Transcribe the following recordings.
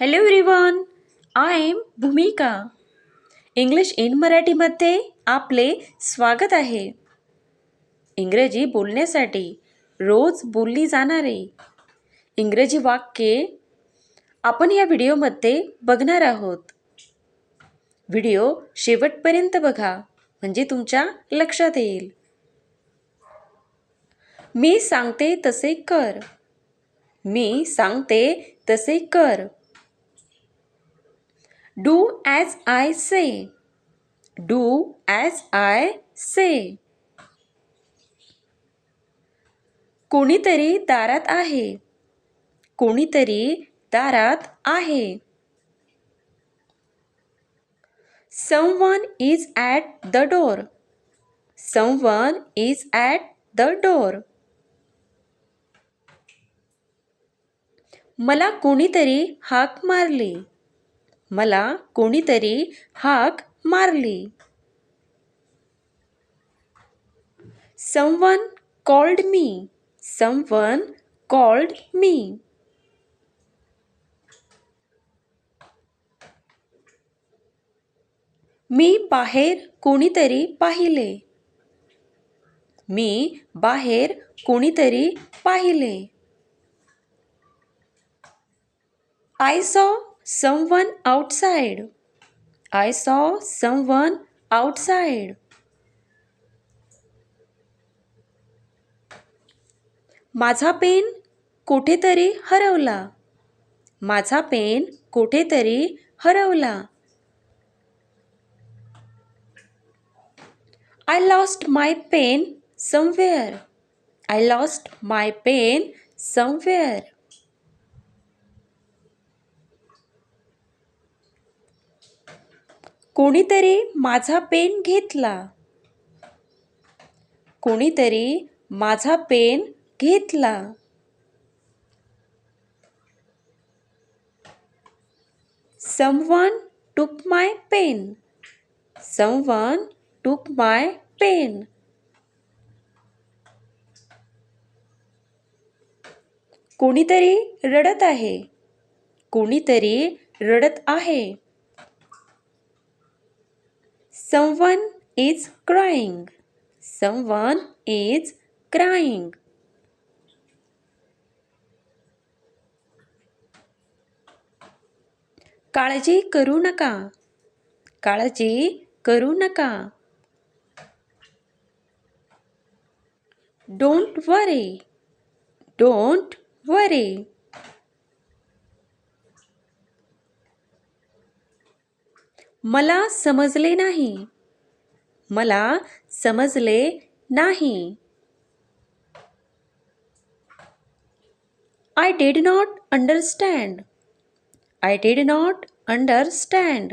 Hello everyone I am Bhumika English in मराठीमध्ये आपले स्वागत आहे. इंग्रजी बोलण्यासाठी रोज बोलली जाणारे इंग्रजी वाक्ये आपण या व्हिडिओमध्ये बघणार आहोत. व्हिडिओ शेवटपर्यंत बघा म्हणजे तुमच्या लक्षात येईल. मी सांगते तसे कर. मी सांगते तसे कर. Do as I say do as I say कोणीतरी दारात आहे. कोणीतरी दारात आहे. Someone is at the door someone is at the door मला कोणीतरी हाक मारली. मला कोणीतरी हाक मारली. Someone called me someone called me मी बाहेर कोणीतरी पाहिले. मी बाहेर कोणीतरी पाहिले. I saw someone outside. I saw someone outside. माझा पेन कुठेतरी हरवला माझा पेन कुठेतरी हरवला I lost my pen somewhere I lost my pen somewhere कोणीतरी माझा पेन घेतला. कोणीतरी माझा पेन घेतला. समवन टूक माय पेन समवन टूक माय पेन कोणीतरी रडत आहे. कोणीतरी रडत आहे. Someone is crying someone is crying काळजी करू नका. काळजी करू नका. डोंट वरी डोंट वरी मला समजले नाही. मला समजले नाही. I did not understand I did not understand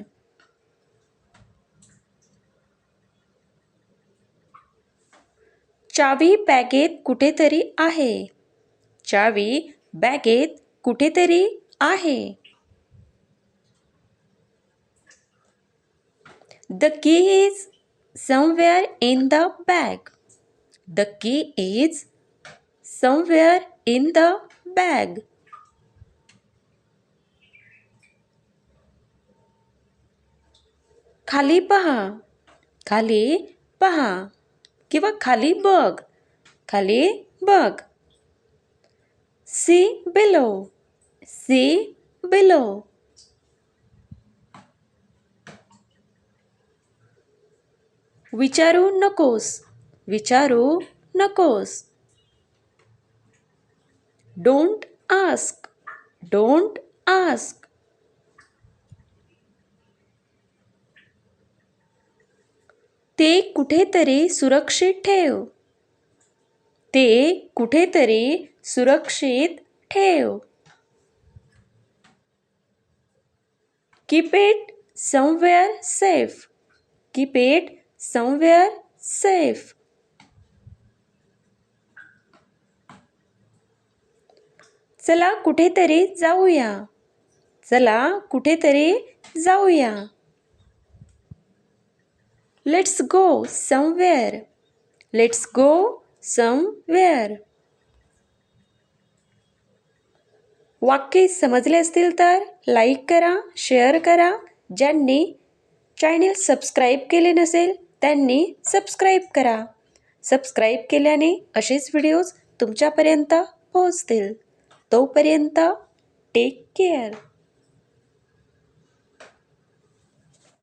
चावी बॅगेत कुठेतरी आहे. चावी बॅगेत कुठेतरी आहे. The key is somewhere in the bag the key is somewhere in the bag खाली पहा. खाली पहा. किंवा खाली बघ. खाली बघ. सी बिलो सी बिलो विचारू नकोस विचारू नकोस. डोंट आस्क डोंट आस्क ते कुठेतरी सुरक्षित ठेव. ते कुठेतरी सुरक्षित ठेव. Keep it somewhere safe keep it somewhere safe चला कुठेतरी जाऊया. चला कुठेतरी जाऊया. Let's go somewhere let's go somewhere वाक्य समजले असतील तर लाईक करा शेअर करा. ज्यांनी चॅनेल सबस्क्राईब केले नसेल त्यांनी सबस्क्राईब करा. सबस्क्राईब केल्याने असेच व्हिडिओज तुमच्यापर्यंत पोहोचतील. तोपर्यंत टेक केअर